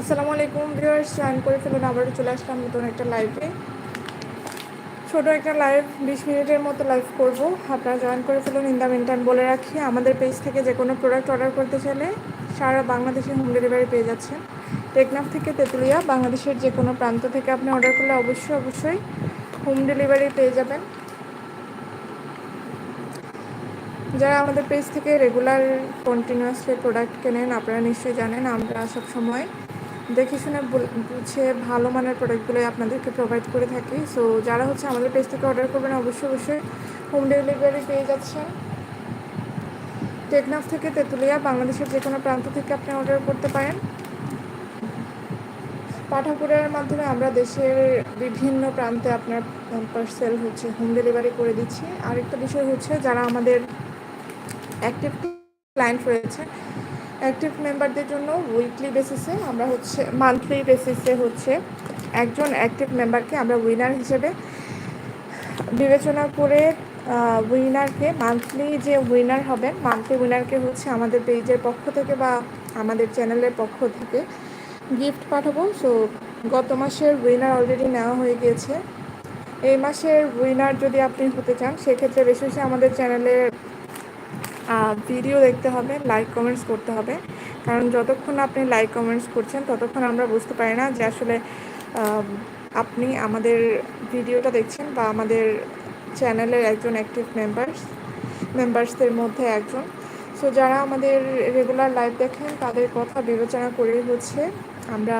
আসসালামু আলাইকুম viewers join করে ফেলুন, আবারও চলে আসলাম নতুন একটা লাইভে ছোটো একটা লাইভ বিশ মিনিটের মতো লাইভ করব। আপনারা জয়েন করে ফেলুন ইন দ্য মিন টাইম বলে রাখি, আমাদের পেজ থেকে যে কোনো প্রোডাক্ট অর্ডার করতে চাইলে সারা বাংলাদেশে হোম ডেলিভারি পেয়ে যাচ্ছেন। টেকনাফ থেকে তেঁতুলিয়া, বাংলাদেশের যে কোনো প্রান্ত থেকে আপনি অর্ডার করলে অবশ্যই অবশ্যই হোম ডেলিভারি পেয়ে যাবেন। যারা আমাদের পেজ থেকে রেগুলার কন্টিনিউয়াসলি প্রোডাক্ট কেনেন, আপনারা নিশ্চয়ই জানেন, আমরা সব সময় দেখে শুনে বুঝে ভালো মানের প্রোডাক্টগুলোই আপনাদেরকে প্রোভাইড করে থাকি। সো যারা হচ্ছে আমাদের পেজ থেকে অর্ডার করবেন, অবশ্যই অবশ্যই হোম ডেলিভারি পেয়ে যাচ্ছেন। টেকনাফ থেকে তেঁতুলিয়া, বাংলাদেশের যে কোনো প্রান্ত থেকে আপনি অর্ডার করতে পারেন। পাঠাপুরের মাধ্যমে আমরা দেশের বিভিন্ন প্রান্তে আপনার পার্সেল হচ্ছে হোম ডেলিভারি করে দিচ্ছি। আরেকটা বিষয় হচ্ছে, যারা আমাদের অ্যাক্টিভ ক্লায়েন্ট রয়েছে অ্যাক্টিভ মেম্বারদের জন্য উইকলি বেসিসে আমরা হচ্ছে মান্থলি বেসিসে হচ্ছে একজন অ্যাক্টিভ মেম্বারকে আমরা উইনার হিসেবে বিবেচনা করে উইনারকে মান্থলি যে উইনার হবেন মান্থলি উইনারকে হচ্ছে আমাদের পেজের পক্ষ থেকে বা আমাদের চ্যানেলের পক্ষ থেকে গিফট পাঠাবো। সো গত মাসের উইনার অলরেডি নেওয়া হয়ে গিয়েছে। এই মাসের উইনার যদি আপনি হতে চান, সেক্ষেত্রে বেশি বেশি আমাদের চ্যানেলের ভিডিও দেখতে হবে লাইক কমেন্টস করতে হবে। কারণ যতক্ষণ আপনি লাইক কমেন্টস করছেন, ততক্ষণ আমরা বুঝতে পারি না যে আসলে আপনি আমাদের ভিডিওটা দেখছেন বা আমাদের চ্যানেলের একজন অ্যাক্টিভ মেম্বার্স মেম্বার্সদের মধ্যে একজন। সো যারা আমাদের রেগুলার লাইভ দেখেন, তাদের কথা বিবেচনা করে হচ্ছে আমরা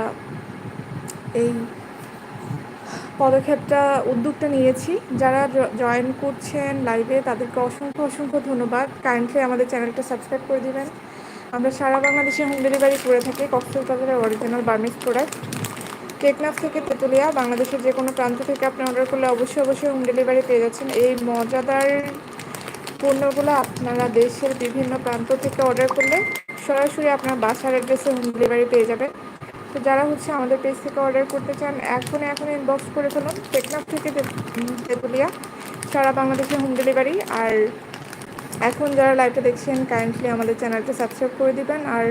এই পদক্ষেপটা, উদ্যোগটা নিয়েছি। যারা জয়েন করছেন লাইভে তাদেরকে অসংখ্য অসংখ্য ধন্যবাদ। কাইন্ডলি আমাদের চ্যানেলটা সাবস্ক্রাইব করে দিবেন। আমরা সারা বাংলাদেশে হোম ডেলিভারি করে থাকি কক্সবাজারের অরিজিনাল বার্মিস প্রোডাক্ট টেকনাফ থেকে তেতুলিয়া, বাংলাদেশের যে কোনো প্রান্ত থেকে আপনি অর্ডার করলে অবশ্যই অবশ্যই হোম ডেলিভারি পেয়ে যাচ্ছেন। এই মজাদার পণ্যগুলো আপনারা দেশের বিভিন্ন প্রান্ত থেকে অর্ডার করলে সরাসরি আপনার বাসার অ্যাড্রেসে হোম ডেলিভারি পেয়ে যাবেন। তো যারা হচ্ছে আমাদের পেজ থেকে অর্ডার করতে চান এখন এখন ইনবক্স করে ফেলুন। টেকনাফ থেকে তেতুলিয়া সারা বাংলাদেশে হোম ডেলিভারি আর এখন যারা লাইভটা দেখছেন কাইন্ডলি আমাদের চ্যানেলটা সাবস্ক্রাইব করে দিবেন। আর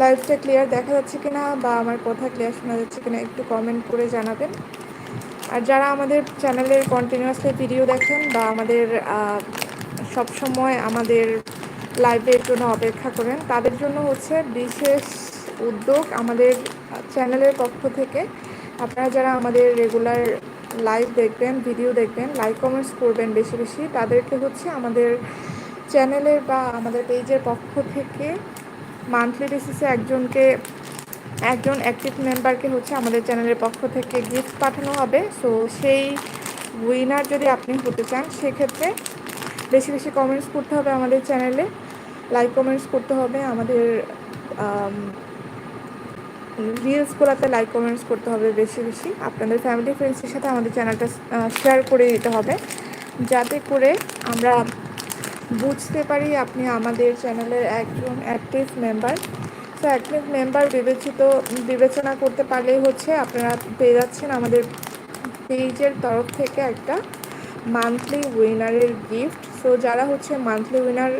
লাইভটা ক্লিয়ার দেখা যাচ্ছে কিনা বা আমার কথা ক্লিয়ার শোনা যাচ্ছে কিনা একটু কমেন্ট করে জানাবেন। আর যারা আমাদের চ্যানেলের কন্টিনিউয়াসলি ভিডিও দেখেন বা আমাদের সব সময় আমাদের লাইভের জন্য অপেক্ষা করেন, তাদের জন্য হচ্ছে বিশেষ উদ্যোগ আমাদের চ্যানেলের পক্ষ থেকে। আপনারা যারা আমাদের রেগুলার লাইভ দেখবেন ভিডিও দেখবেন লাইক কমেন্টস করবেন বেশি বেশি, তাদেরকে হচ্ছে আমাদের চ্যানেলের বা আমাদের পেজের পক্ষ থেকে মান্থলি বেসিসে একজনকে, একজন অ্যাক্টিভ মেম্বারকে হচ্ছে আমাদের চ্যানেলের পক্ষ থেকে গিফট পাঠানো হবে। সো সেই উইনার যদি আপনি হতে চান, সেক্ষেত্রে বেশি বেশি কমেন্টস করতে হবে আমাদের চ্যানেলে। লাইক কমেন্টস করতে হবে আমাদের রিলসগুলোতে লাইক কমেন্টস করতে হবে বেশি বেশি। আপনাদের ফ্যামিলি ফ্রেন্ডসের সাথে আমাদের চ্যানেলটা শেয়ার করে দিতে হবে। যাতে করে আমরা বুঝতে পারি আপনি আমাদের চ্যানেলের একজন অ্যাক্টিভ মেম্বার তো অ্যাক্টিভ মেম্বার বিবেচিত, বিবেচনা করতে পারলেই হচ্ছে আপনারা পেয়ে যাচ্ছেন আমাদের পেজের তরফ থেকে একটা মান্থলি উইনারের গিফট সো যারা হচ্ছে মান্থলি উইনার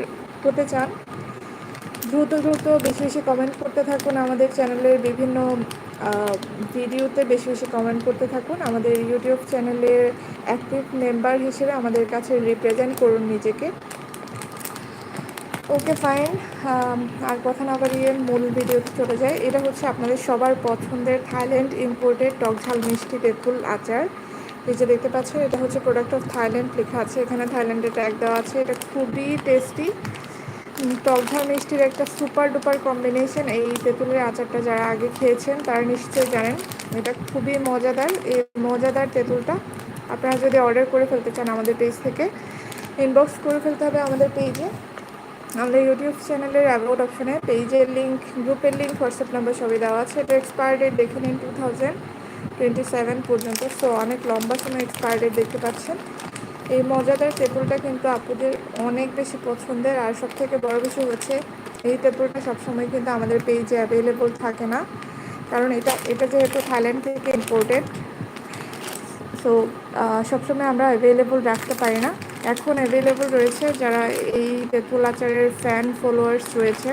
হতে চান দ্রুত দ্রুত বেশি বেশি কমেন্ট করতে থাকুন আমাদের চ্যানেলের বিভিন্ন ভিডিওতে বেশি বেশি কমেন্ট করতে থাকুন। আমাদের ইউটিউব চ্যানেলের অ্যাক্টিভ মেম্বার হিসেবে আমাদের কাছে রিপ্রেজেন্ট করুন নিজেকে। ওকে ফাইন আর কথা না বাড়িয়ে মূল ভিডিওতে চলে যায় এটা হচ্ছে আপনাদের সবার পছন্দের থাইল্যান্ড ইম্পোর্টেড টকঝাল মিষ্টি তেঁতুল আচার। এই যে দেখতে পাচ্ছেন, এটা হচ্ছে প্রোডাক্ট অফ থাইল্যান্ড লেখা আছে। এখানে থাইল্যান্ডের ট্যাগ দেওয়া আছে। এটা খুবই টেস্টি টকঝাল মিষ্টির একটা সুপার ডুপার কম্বিনেশন। এই তেঁতুলের আচারটা যারা আগে খেয়েছেন, তারা নিশ্চয়ই জানেন, এটা খুবই মজাদার। এই মজাদার তেঁতুলটা আপনারা যদি অর্ডার করে ফেলতে চান আমাদের পেজ থেকে ইনবক্স করে ফেলতে হবে আমাদের পেজে আমাদের ইউটিউব চ্যানেলের অ্যাবাউট অপশানে পেজের লিঙ্ক গ্রুপের লিঙ্ক হোয়াটসঅ্যাপ নাম্বার সবই দেওয়া আছে। এটা এক্সপায়ার ডেট দেখে নিন টু থাউজেন্ড টোয়েন্টি সেভেন পর্যন্ত। সো অনেক লম্বা সময় এক্সপায়ার ডেট দেখতে পাচ্ছেন। এই মজাদার তেঁতুলটা কিন্তু আপুদের অনেক বেশি পছন্দের। আর সব থেকে বড় বিষয় হচ্ছে, এই তেঁতুলটা সবসময় কিন্তু আমাদের পেজে অ্যাভেলেবল থাকে না। কারণ এটা এটা যেহেতু থাইল্যান্ড থেকে ইম্পোর্টেড সো সবসময় আমরা অ্যাভেলেবল রাখতে পারি না। এখন অ্যাভেলেবল রয়েছে যারা এই তেঁতুল আচারের ফ্যান ফলোয়ার্স রয়েছে।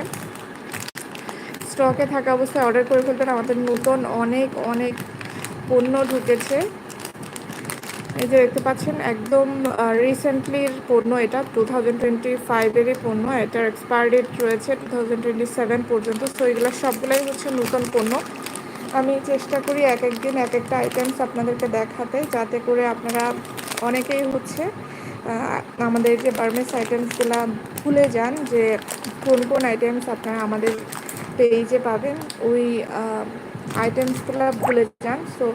স্টকে থাকা অবস্থায় অর্ডার করে ফেলবেন। আমাদের নতুন অনেক অনেক পণ্য ঢুকেছে। এই যে দেখতে পাচ্ছেন, একদম রিসেন্টলির পণ্য এটা টু থাউজেন্ড টোয়েন্টি ফাইভেরই পণ্য, এটার এক্সপায়ার ডেট রয়েছে টু থাউজেন্ড টোয়েন্টি সেভেন পর্যন্ত। সো এগুলো সবগুলোই হচ্ছে নতুন পণ্য। আমি চেষ্টা করি এক একদিন, এক একটা আইটেমস আপনাদেরকে দেখাতে, যাতে করে আপনারা অনেকেই হচ্ছে আমাদের যে বার্মেস আইটেমসগুলো ভুলে যান, যে কোন কোন আইটেমস আপনারা আমাদের পেজে পাবেন, ওই আইটেমসগুলো ভুলে যান। সো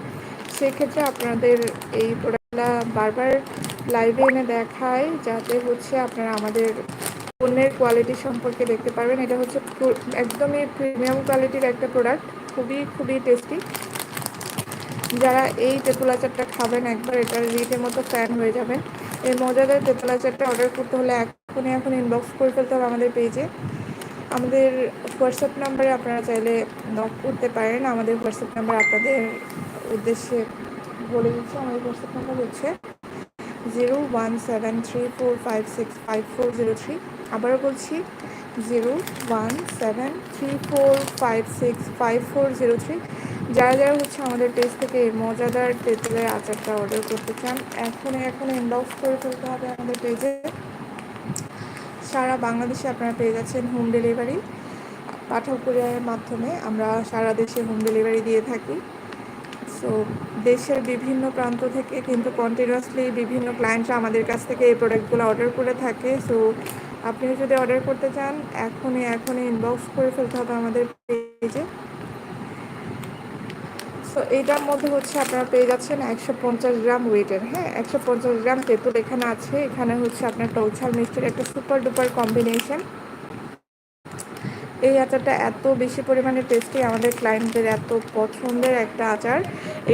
সেক্ষেত্রে আপনাদের এই প্রোডাক্টটা বারবার লাইভে এনে দেখায় যাতে হচ্ছে আপনারা আমাদের পণ্যের কোয়ালিটি সম্পর্কে দেখতে পারবেন। এটা হচ্ছে একদমই প্রিমিয়াম কোয়ালিটির একটা প্রোডাক্ট খুবই খুবই টেস্টি যারা এই তেঁতুল আচারটা খাবেন, একবার এটার রিটের মতো ফ্যান হয়ে যাবেন। এই মজাদার তেঁতুল আচারটা অর্ডার করতে হলে এখনই এখন ইনবক্স করে ফেলতে হবে আমাদের পেজে আমাদের হোয়াটসঅ্যাপ নাম্বারে আপনারা চাইলে নক করতে পারেন। আমাদের হোয়াটসঅ্যাপ নাম্বার আপনাদের উদ্দেশ্যে বলে দিচ্ছি আমাদের হোয়াটসঅ্যাপ নাম্বার হচ্ছে zero one seven three four five six five four zero three আবারও বলছি zero one seven three four five six five four zero three যারা যারা হচ্ছে আমাদের পেজ থেকে মজাদার তেঁতুলের আচারটা অর্ডার করতে চান, এখনই এখন ইনবক্স করে ফেলতে হবে আমাদের পেজে সারা বাংলাদেশে আপনারা পেয়ে যাচ্ছেন হোম ডেলিভারি পাঠক কুরিয়ারের মাধ্যমে আমরা সারা দেশে হোম ডেলিভারি দিয়ে থাকি। সো দেশের বিভিন্ন প্রান্ত থেকে কিন্তু কন্টিনিউয়াসলি বিভিন্ন ক্লায়েন্টরা আমাদের কাছ থেকে এই প্রোডাক্টগুলো অর্ডার করে থাকে। সো আপনিও যদি অর্ডার করতে চান, এখনই এখনই ইনবক্স করে ফেলতে হবে আমাদের পেজে সো এইটার মধ্যে হচ্ছে আপনারা পেয়ে যাচ্ছেন একশো পঞ্চাশ গ্রাম ওয়েটের হ্যাঁ? একশো পঞ্চাশ গ্রাম তেঁতুল এখানে আছে। এখানে হচ্ছে আপনার টৌছাল মিষ্টির একটা সুপার ডুপার কম্বিনেশন এই আচারটা এত বেশি পরিমাণে টেস্টি আমাদের ক্লায়েন্টদের এত পছন্দের একটা আচার।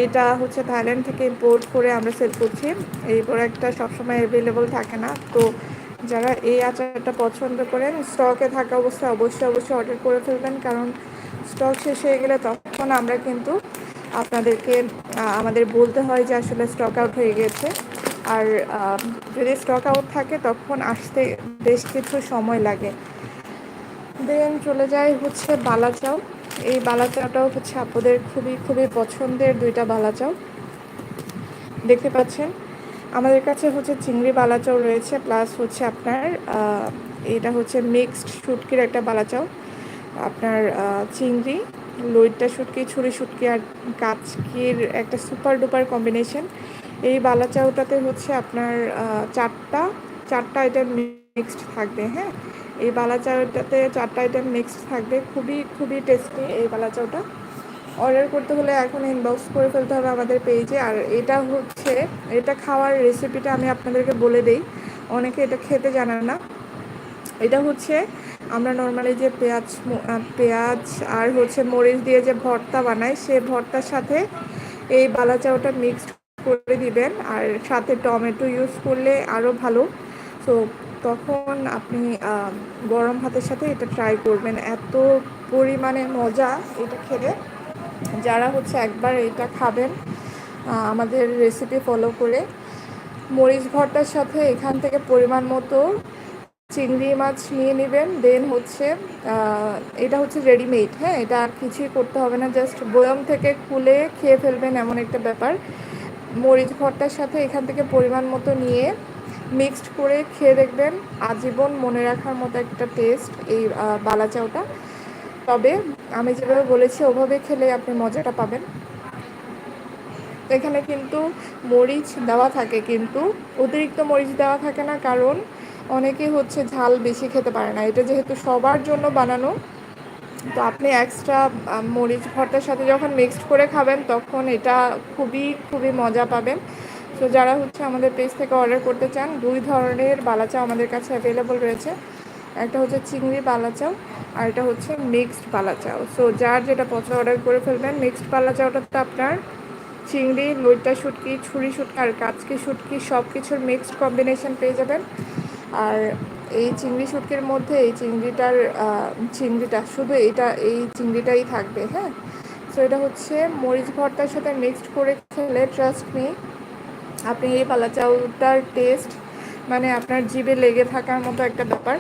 এটা হচ্ছে থাইল্যান্ড থেকে ইম্পোর্ট করে আমরা সেল করছি। এই প্রোডাক্টটা সবসময় অ্যাভেলেবল থাকে না। তো যারা এই আচারটা পছন্দ করেন স্টকে থাকা অবস্থায় অবশ্যই অবশ্যই অর্ডার করে ফেলবেন। কারণ স্টক শেষ হয়ে গেলে তখন আমরা কিন্তু আপনাদেরকে আমাদের বলতে হয় যে আসলে স্টক আউট হয়ে গেছে। আর যদি স্টক আউট থাকে তখন আসতে বেশ কিছু সময় লাগে। দেন চলে যায় হচ্ছে বালাচাও এই বালাচাওটাও হচ্ছে আপনাদের খুবই খুবই পছন্দের দুইটা বালাচাও দেখতে পাচ্ছেন, আমাদের কাছে হচ্ছে চিংড়ি বালাচাও রয়েছে প্লাস হচ্ছে আপনার এটা হচ্ছে মিক্সড শুটকির একটা বালাচাও আপনার চিংড়ি, লইট্টা শুটকি, ছুরি শুটকি আর কাচকির একটা সুপার ডুপার কম্বিনেশন এই বালাচাওটাতে হচ্ছে আপনার চারটা চারটা আইটেম মিক্সড থাকবে হ্যাঁ? এই বালা বালাচাওটাতে চারটা আইটেম মিক্সড থাকবে, খুবই খুবই টেস্টি এই বালা বালাচাওটা। অর্ডার করতে হলে এখন ইনবক্স করে ফেলতে হবে আমাদের পেজে আর এটা হচ্ছে, এটা খাওয়ার রেসিপিটা আমি আপনাদেরকে বলে দেই। অনেকে এটা খেতে জানে না। এটা হচ্ছে, আমরা নর্মালি যে পেঁয়াজ পেঁয়াজ আর হচ্ছে মরিচ দিয়ে যে ভর্তা বানাই, সে ভর্তার সাথে এই বালা বালাচাওটা মিক্সড করে দিবেন। আর সাথে টমেটো ইউজ করলে আরও ভালো। তো তখন আপনি গরম ভাতের সাথে এটা ট্রাই করবেন। এত পরিমাণে মজা এটা খেলে। যারা হচ্ছে একবার এটা খাবেন আমাদের রেসিপি ফলো করে। মরিচ ভর্তার সাথে এখান থেকে পরিমাণ মতো চিংড়ি মাছ নিয়ে নেবেন। দেন হচ্ছে এটা হচ্ছে রেডিমেড হ্যাঁ? এটা আর কিছুই করতে হবে না। জাস্ট বয়ম থেকে খুলে খেয়ে ফেলবেন এমন একটা ব্যাপার। মরিচ ভর্তার সাথে এখান থেকে পরিমাণ মতো নিয়ে মিক্সড করে খেয়ে দেখবেন। আজীবন মনে রাখার মতো একটা টেস্ট এই বালাচাওটা তবে আমি যেভাবে বলেছি, ওভাবে খেলে আপনি মজাটা পাবেন। এখানে কিন্তু মরিচ দেওয়া থাকে, কিন্তু অতিরিক্ত মরিচ দেওয়া থাকে না, কারণ অনেকে হচ্ছে ঝাল বেশি খেতে পারে না। এটা যেহেতু সবার জন্য বানানো, তো আপনি এক্সট্রা মরিচ, ভর্তার সাথে যখন মিক্সড করে খাবেন, তখন এটা খুবই খুবই মজা পাবেন। তো যারা হচ্ছে আমাদের পেজ থেকে অর্ডার করতে চান, দুই ধরনের বালাচা আমাদের কাছে অ্যাভেলেবল রয়েছে। একটা হচ্ছে চিংড়ি বালাচাও আর এটা হচ্ছে মিক্সড বালাচাও সো যার যেটা পছন্দ অর্ডার করে ফেলবেন মিক্সড বালাচাওটা তো আপনার চিংড়ি লইটা শুটকি, ছুরি শুটকি আর কাচকি শুটকি সব কিছুর মিক্সড কম্বিনেশন পেয়ে যাবেন। আর এই চিংড়ি শুটকির মধ্যে এই চিংড়িটার চিংড়িটা, শুধু এটা, এই চিংড়িটাই থাকবে হ্যাঁ? সো এটা হচ্ছে মরিচ ভর্তার সাথে মিক্সড করে খেলে ট্রাস্ট মি আপনি এই পালা চাউটার টেস্ট মানে আপনার জিভে লেগে থাকার মতো একটা ব্যাপার।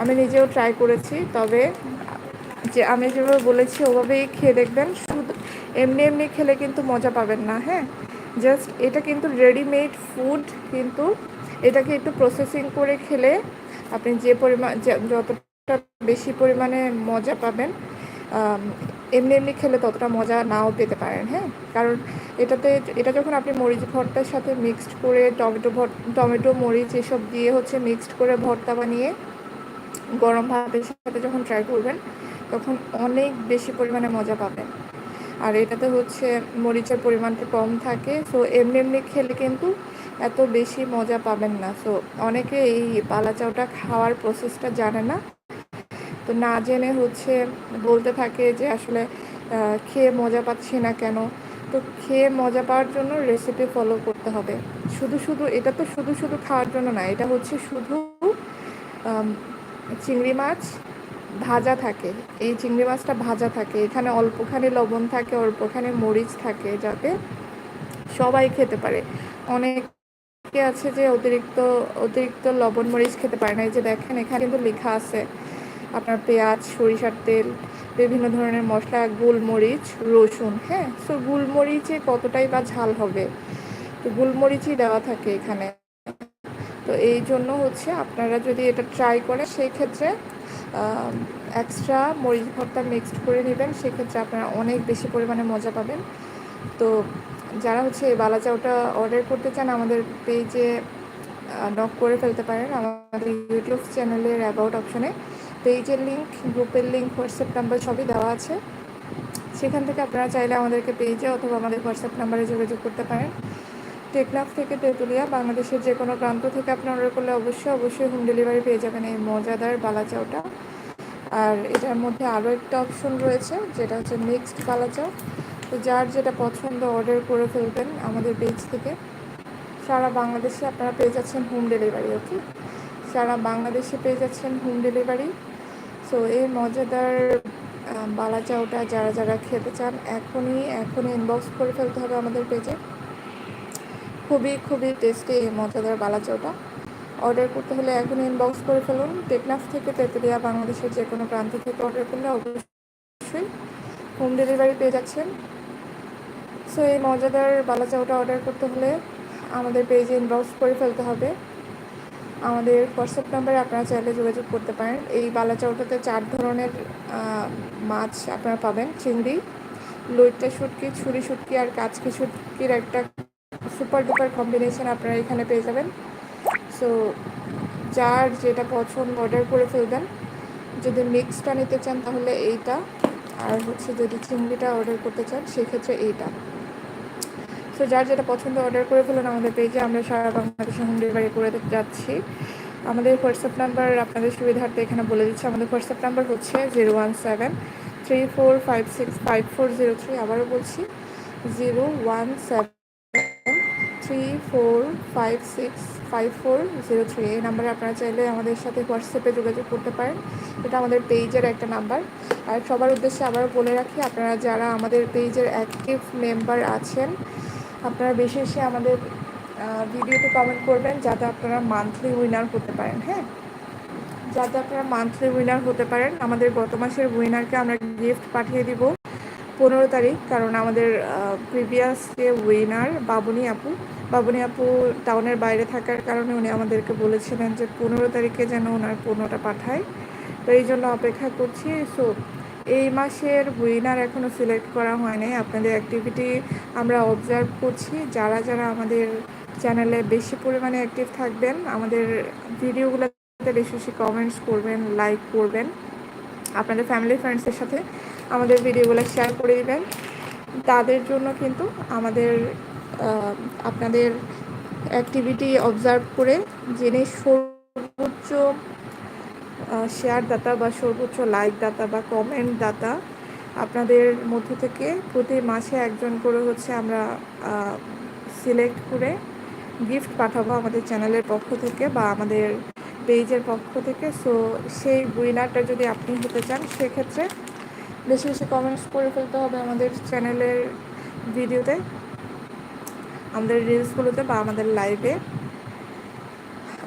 আমি নিজেও ট্রাই করেছি, তবে যে আমি যেভাবে বলেছি ওভাবেই খেয়ে দেখবেন। শুধু এমনি এমনি খেলে কিন্তু মজা পাবেন না হ্যাঁ? জাস্ট এটা কিন্তু রেডিমেড ফুড কিন্তু এটাকে একটু প্রসেসিং করে খেলে আপনি যে পরিমাণ যতটা বেশি পরিমাণে মজা পাবেন এমনি এমনি খেলে ততটা মজা নাও পেতে পারেন হ্যাঁ? কারণ এটাতে, এটা যখন আপনি মরিচ ভর্তার সাথে মিক্সড করে টমেটো ভর, টমেটো, মরিচ এসব দিয়ে হচ্ছে মিক্সড করে ভর্তা বানিয়ে গরম ভাতের সাথে যখন ট্রাই করবেন, তখন অনেক বেশি পরিমাণে মজা পাবেন। আর এটাতে হচ্ছে মরিচের পরিমাণটা কম থাকে সো এমনি এমনি খেলে কিন্তু এত বেশি মজা পাবেন না। সো অনেকে এই পালা চাউটা খাওয়ার প্রসেসটা জানে না। তো না জেনে হচ্ছে, বলতে থাকে যে আসলে খেয়ে মজা পাচ্ছি না কেন? তো খেয়ে মজা পাওয়ার জন্য রেসিপি ফলো করতে হবে। শুধু শুধু, এটা তো শুধু শুধু খাওয়ার জন্য না, এটা হচ্ছে শুধু চিংড়ি মাছ ভাজা থাকে। এই চিংড়ি মাছটা ভাজা থাকে। এখানে অল্পখানি লবণ থাকে, অল্পখানি মরিচ থাকে যাতে সবাই খেতে পারে। অনেকে আছে যে অতিরিক্ত অতিরিক্ত লবণ মরিচ খেতে পারে না। এই যে দেখেন, এখানে কিন্তু লেখা আছে আপনার পেঁয়াজ, সরিষার তেল, বিভিন্ন ধরনের মশলা, গোলমরিচ, রসুন হ্যাঁ? সো গোলমরিচে কতটাই বা ঝাল হবে? তো গোলমরিচই দেওয়া থাকে এখানে। তো এই জন্য হচ্ছে আপনারা যদি এটা ট্রাই করেন সেই ক্ষেত্রে এক্সট্রা মরিচ ভর্তা মিক্সড করে নেবেন। সেক্ষেত্রে আপনারা অনেক বেশি পরিমাণে মজা পাবেন। তো যারা হচ্ছে এই বালা চাউটা অর্ডার করতে চান, আমাদের পেজে নক করে ফেলতে পারেন। আমাদের ইউটিউব চ্যানেলের অ্যাবাউট অপশনে পেজের লিঙ্ক গ্রুপের লিঙ্ক হোয়াটসঅ্যাপ নাম্বার সবই দেওয়া আছে। সেখান থেকে আপনারা চাইলে আমাদেরকে পেজে অথবা আমাদের হোয়াটসঅ্যাপ নাম্বারে যোগাযোগ করতে পারেন। টেকনাফ থেকে তেঁতুলিয়া, বাংলাদেশের যে কোনো প্রান্ত থেকে আপনি অর্ডার করলে অবশ্যই অবশ্যই হোম ডেলিভারি পেয়ে যাবেন এই মজাদার বালাচাওটা। আর এটার মধ্যে আরও একটা অপশন রয়েছে, যেটা হচ্ছে মিক্সড বালাচাও। তো যার যেটা পছন্দ অর্ডার করে ফেলবেন আমাদের পেজ থেকে। সারা বাংলাদেশে আপনারা পেয়ে যাচ্ছেন হোম ডেলিভারি ওকে সারা বাংলাদেশে পেয়ে যাচ্ছেন হোম ডেলিভারি সো এই মজাদার বালা চাউটা যারা যারা খেতে চান, এখনই এখনই ইনবক্স করে ফেলতে হবে আমাদের পেজে খুবই খুবই টেস্টি এই মজাদার বালা চাউটা অর্ডার করতে হলে এখনই ইনবক্স করে ফেলুন। টেকনাফ থেকে তেতুলিয়া বাংলাদেশের যে কোনো প্রান্ত থেকে অর্ডার করলে অবশ্যই হোম ডেলিভারি পেয়ে যাচ্ছেন। সো এই মজাদার বালা চাউটা অর্ডার করতে হলে আমাদের পেজে ইনবক্স করে ফেলতে হবে। আমাদের হোয়াটসঅ্যাপ নাম্বারে আপনারা চাইলে যোগাযোগ করতে পারেন। এই বালা চাউটাতে চার ধরনের মাছ আপনারা পাবেন। চিংড়ি, লইট্টা শুটকি, ছুরি শুটকি আর কাচকি শুটকির একটা সুপার ডুপার কম্বিনেশন আপনারা এখানে পেয়ে যাবেন। সো, যার যেটা পছন্দ অর্ডার করে ফেলবেন। যদি মিক্সটা নিতে চান তাহলে এইটা। আর হচ্ছে যদি চিংড়িটা অর্ডার করতে চান, সেক্ষেত্রে এইটা। সো যার যেটা পছন্দ অর্ডার করে ফেলুন আমাদের পেজে আমরা সারা বাংলাদেশে হোম ডেলিভারি করে যাচ্ছি। আমাদের হোয়াটসঅ্যাপ নাম্বার আপনাদের সুবিধার্থে এখানে বলে দিচ্ছি। আমাদের হোয়াটসঅ্যাপ নাম্বার হচ্ছে zero one seven three four five six five four zero three আবারও বলছি zero one seven three four five six five four zero three এই নাম্বারে আপনারা চাইলে আমাদের সাথে হোয়াটসঅ্যাপে যোগাযোগ করতে পারেন। এটা আমাদের পেজের একটা নাম্বার আর সবার উদ্দেশ্যে আবারও বলে রাখি, আপনারা যারা আমাদের পেজের অ্যাক্টিভ মেম্বার আছেন আপনারা বেশি বেশি আমাদের ভিডিওতে কমেন্ট করবেন যাতে আপনারা মান্থলি উইনার হতে পারেন হ্যাঁ? যাতে আপনারা মান্থলি উইনার হতে পারেন, আমাদের গত মাসের উইনারকে আমরা গিফট পাঠিয়ে দিব পনেরো তারিখ, কারণ আমাদের প্রিভিয়াস যে উইনার বাবুনি আপু বাবুনি আপু টাউনের বাইরে থাকার কারণে উনি আমাদেরকে বলেছিলেন যে পনেরো তারিখে যেন ওনার পনেরোটা পাঠায়। তো এই জন্য অপেক্ষা করছি। সো এই মাসের উইনার এখনও সিলেক্ট করা হয়নি। আপনাদের অ্যাক্টিভিটি আমরা অবজার্ভ করছি। যারা যারা আমাদের চ্যানেলে বেশি পরিমাণে অ্যাক্টিভ থাকবেন, আমাদের ভিডিওগুলোতে বেশি বেশি কমেন্টস করবেন লাইক করবেন। আপনাদের ফ্যামিলি ফ্রেন্ডসের সাথে আমাদের ভিডিওগুলো শেয়ার করে দেবেন। তাদের জন্য কিন্তু আমাদের আপনাদের অ্যাক্টিভিটি অবজার্ভ করে জেনে সর্বোচ্চ শেয়ার দাতা বা সর্বোচ্চ লাইক দাতা বা কমেন্ট দাতা আপনাদের মধ্য থেকে প্রতি মাসে একজন করে হচ্ছে আমরা সিলেক্ট করে গিফট পাঠাবো আমাদের চ্যানেলের পক্ষ থেকে বা আমাদের পেজের পক্ষ থেকে। সো সেই উইনারটা যদি আপনি হতে চান, সেক্ষেত্রে বেশি বেশি কমেন্টস করে ফেলতে হবে আমাদের চ্যানেলের ভিডিওতে আমাদের রিলসগুলোতে বা আমাদের লাইভে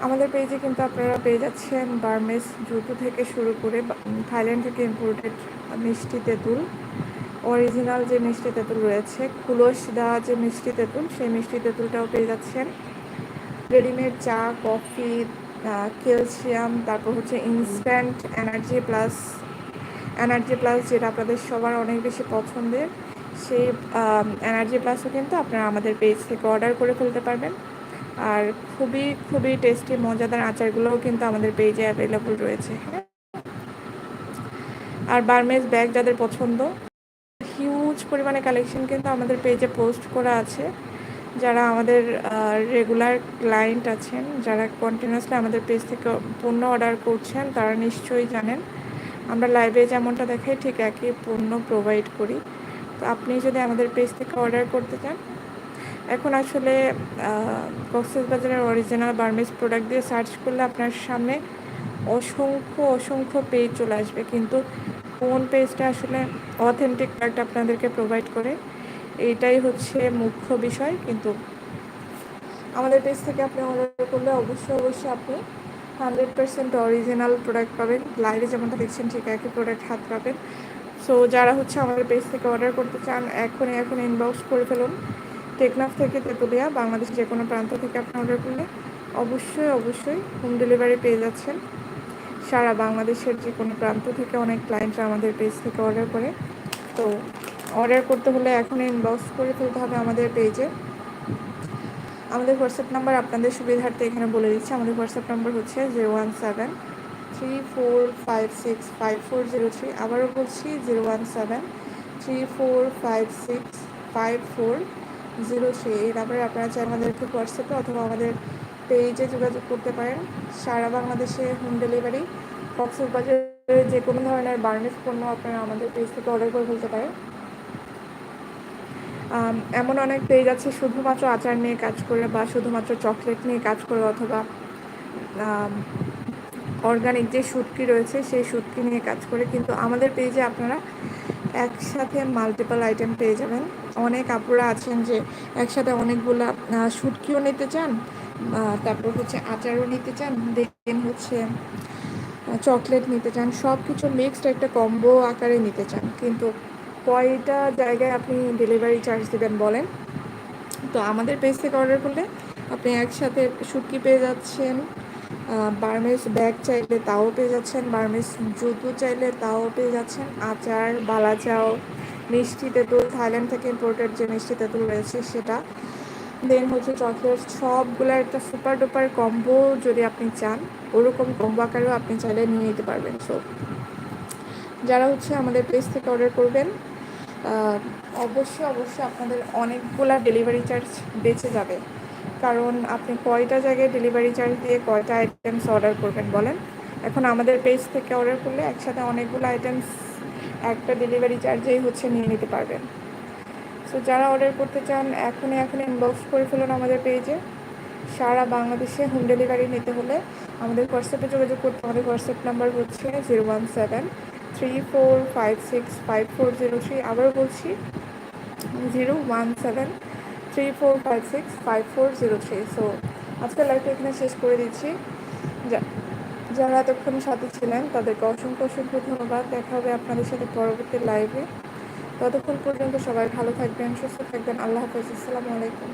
আমাদের পেজে কিন্তু আপনারা পেয়ে যাচ্ছেন বার্মেস জুতো থেকে শুরু করে থাইল্যান্ড থেকে ইম্পোর্টেড মিষ্টি তেঁতুল। অরিজিনাল যে মিষ্টি তেঁতুল রয়েছে, কুলস দেওয়া যে মিষ্টি তেঁতুল, সেই মিষ্টি তেঁতুলটাও পেয়ে যাচ্ছেন। রেডিমেড চা কফি ক্যালসিয়াম তারপর হচ্ছে instant energy plus energy plus যেটা আপনাদের সবার অনেক বেশি পছন্দের, সেই এনার্জি প্লাসও কিন্তু আপনারা আমাদের পেজ থেকে অর্ডার করে ফেলতে পারবেন। আর খুবই খুবই টেস্টি মজাদার আচারগুলোও কিন্তু আমাদের পেজে অ্যাভেলেবল রয়েছে। আর বার্মেজ ব্যাগ যাদের পছন্দ হিউজ পরিমাণে কালেকশন কিন্তু আমাদের পেজে পোস্ট করা আছে। যারা আমাদের রেগুলার ক্লায়েন্ট আছেন, যারা কন্টিনিউসলি আমাদের পেজ থেকে পণ্য অর্ডার করছেন, তারা নিশ্চয়ই জানেন। আমরা লাইভে যেমনটা দেখাই, ঠিক একই পণ্য প্রোভাইড করি। তো আপনি যদি আমাদের পেজ থেকে অর্ডার করতে চান এখন আসলে বাজারের অরিজিনাল বার্মিস প্রোডাক্ট দিয়ে সার্চ করলে আপনার সামনে অসংখ্য অসংখ্য পেজ চলে আসবে। কিন্তু কোন পেজটা আসলে অথেন্টিক প্রোডাক্ট আপনাদেরকে প্রোভাইড করে। এইটাই হচ্ছে মুখ্য বিষয়। কিন্তু আমাদের পেজ থেকে আপনি অর্ডার করলে অবশ্যই অবশ্যই আপনি হান্ড্রেড পার্সেন্ট অরিজিনাল প্রোডাক্ট পাবেন। লাইভে যেমনটা দেখছেন, ঠিক একই প্রোডাক্ট হাত পাবেন। সো যারা হচ্ছে আমাদের পেজ থেকে অর্ডার করতে চান, এখনই এখন ইনবক্স করে ফেলুন। টেকনাফ থেকে তেতুলিয়া, বাংলাদেশ যে কোনো প্রান্ত থেকে আপনি অর্ডার করলে অবশ্যই অবশ্যই হোম ডেলিভারি পেয়ে যাচ্ছেন। সারা বাংলাদেশের যে কোনো প্রান্ত থেকে অনেক ক্লায়েন্টরা আমাদের পেজ থেকে অর্ডার করে। তো অর্ডার করতে হলে এখন ইনবক্স করে ফেলতে হবে আমাদের পেজে আমাদের হোয়াটসঅ্যাপ নাম্বার আপনাদের সুবিধার্থে এখানে বলে দিচ্ছি। আমাদের হোয়াটসঅ্যাপ নাম্বার হচ্ছে zero one seven three four five six five four zero three আবারও বলছি zero one seven three four five six five four zero three এই নাম্বারে আপনারা চাই আমাদেরকে হোয়াটসঅ্যাপে অথবা আমাদের পেজে যোগাযোগ করতে পারেন। সারা বাংলাদেশে হোম ডেলিভারি কক্সবাজারে যে কোনো ধরনের বার্নিশ পণ্য আপনারা আমাদের পেজ থেকে অর্ডার করে ফেলতে পারেন। এমন অনেক পেজ আছে শুধুমাত্র আচার নিয়ে কাজ করে বা শুধুমাত্র চকলেট নিয়ে কাজ করে অথবা অর্গানিক যে সুটকি রয়েছে সেই সুটকি নিয়ে কাজ করে, কিন্তু আমাদের পেজে আপনারা একসাথে মাল্টিপল আইটেম পেয়ে যাবেন। অনেক আপুরা আছেন যে একসাথে অনেকগুলা সুটকিও নিতে চান তারপর হচ্ছে আচারও নিতে চান দেন হচ্ছে চকলেট নিতে চান সব কিছু মিক্সড একটা কম্বো আকারে নিতে চান। কিন্তু কয়টা জায়গায় আপনি ডেলিভারি চার্জ দেবেন বলেন? তো আমাদের পেজ থেকে অর্ডার করলে আপনি একসাথে শুটকি পেয়ে যাচ্ছেন। বার্মেস ব্যাগ চাইলে তাও পেয়ে যাচ্ছেন বার্মেস জুতো চাইলে তাও পেয়ে যাচ্ছেন। আচার বালাচাও মিষ্টি তেঁতুল, থাইল্যান্ড থেকে ইম্পোর্টেড যে মিষ্টি তেঁতুল রয়েছে সেটা। দেন হচ্ছে চকলেট সবগুলো একটা সুপার ডুপার কম্বো যদি আপনি চান, ওরকম কম্বো আকারেও আপনি চাইলে নিয়ে নিতে পারবেন। সো যারা হচ্ছে আমাদের পেজ থেকে অর্ডার করবেন অবশ্যই অবশ্যই আপনাদের অনেকগুলা ডেলিভারি চার্জ বেঁচে যাবে। কারণ আপনি কয়টা জায়গায় ডেলিভারি চার্জ দিয়ে কয়টা আইটেমস অর্ডার করবেন বলেন? এখন আমাদের পেজ থেকে অর্ডার করলে একসাথে অনেকগুলো আইটেমস একটা ডেলিভারি চার্জেই হচ্ছে নিয়ে নিতে পারবেন। সো যারা অর্ডার করতে চান, এখনই এখন ইনবক্স করে ফেলুন আমাদের পেজে সারা বাংলাদেশে হোম ডেলিভারি নিতে হলে আমাদের হোয়াটসঅ্যাপে যোগাযোগ করতে আমাদের হোয়াটসঅ্যাপ নাম্বার হচ্ছে zero one seven three four five six five four zero three আবার বলছি zero one seven three four five six five four zero three so আজকের লাইভটা এখানে শেষ করে দিচ্ছি। যারা এতক্ষণ সাথে ছিলেন, তাদেরকে অসংখ্য অসংখ্য ধন্যবাদ। দেখা হবে আপনাদের সাথে পরবর্তী লাইভে ততক্ষণ পর্যন্ত সবাই ভালো থাকবেন, সুস্থ থাকবেন। আল্লাহ হাফিজ। আসসালামু আলাইকুম।